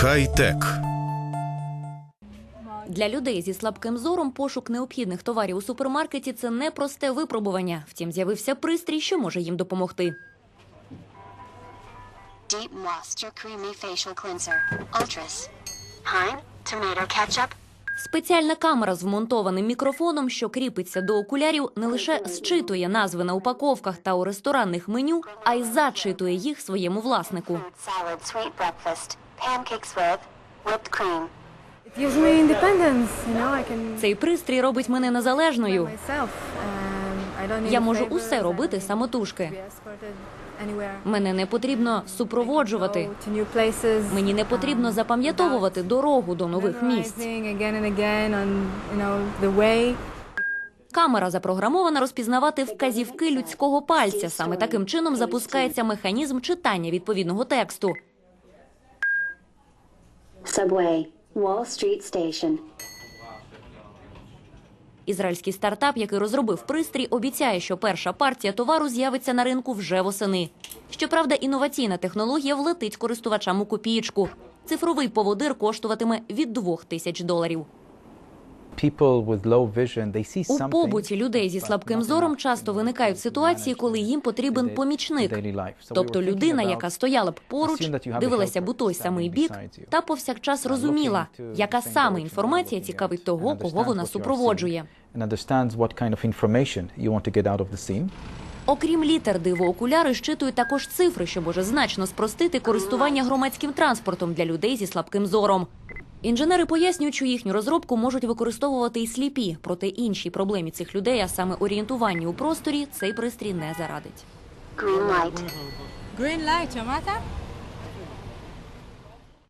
Хай-тек. Для людей зі слабким зором пошук необхідних товарів у супермаркеті це непросте випробування. Втім, з'явився пристрій, що може їм допомогти. Deep Moisture Creamy Facial Cleanser. Ultras. Pine. Tomato ketchup. Спеціальна камера з вмонтованим мікрофоном, що кріпиться до окулярів, не лише зчитує назви на упаковках та у ресторанних меню, а й зачитує їх своєму власнику. Salad. Sweet breakfast. Pancakes with whipped cream. It gives me independence, you know, I can Цей пристрій робить мене незалежною. myself. Um, I don't need Я можу favors, усе I робити don't need самотужки. be escorted anywhere. Мене не потрібно супроводжувати. Go to new places, Мені не потрібно um, запам'ятовувати дорогу до нових місць. memorizing again and again on, you know, the way. Камера запрограмована розпізнавати вказівки людського пальця. Саме таким чином запускається механізм читання відповідного тексту. Subway. Wall Street Station. Ізраїльський стартап, який розробив пристрій, обіцяє, що перша партія товару з'явиться на ринку вже восени. Щоправда, інноваційна технологія влетить користувачам у копієчку. Цифровий поводир коштуватиме від двох тисяч доларів. У побуті людей зі слабким зором часто виникають ситуації, коли їм потрібен помічник. Тобто людина, яка стояла б поруч, дивилася б у той самий бік та повсякчас розуміла, яка саме інформація цікавить того, кого вона супроводжує. Окрім літер, диво-окуляри щитують також цифри, що може значно спростити користування громадським транспортом для людей зі слабким зором. Інженери пояснюють, що їхню розробку можуть використовувати і сліпі, проте іншій проблемі цих людей, а саме орієнтуванні у просторі, цей пристрій не зарадить. Green light. Green light?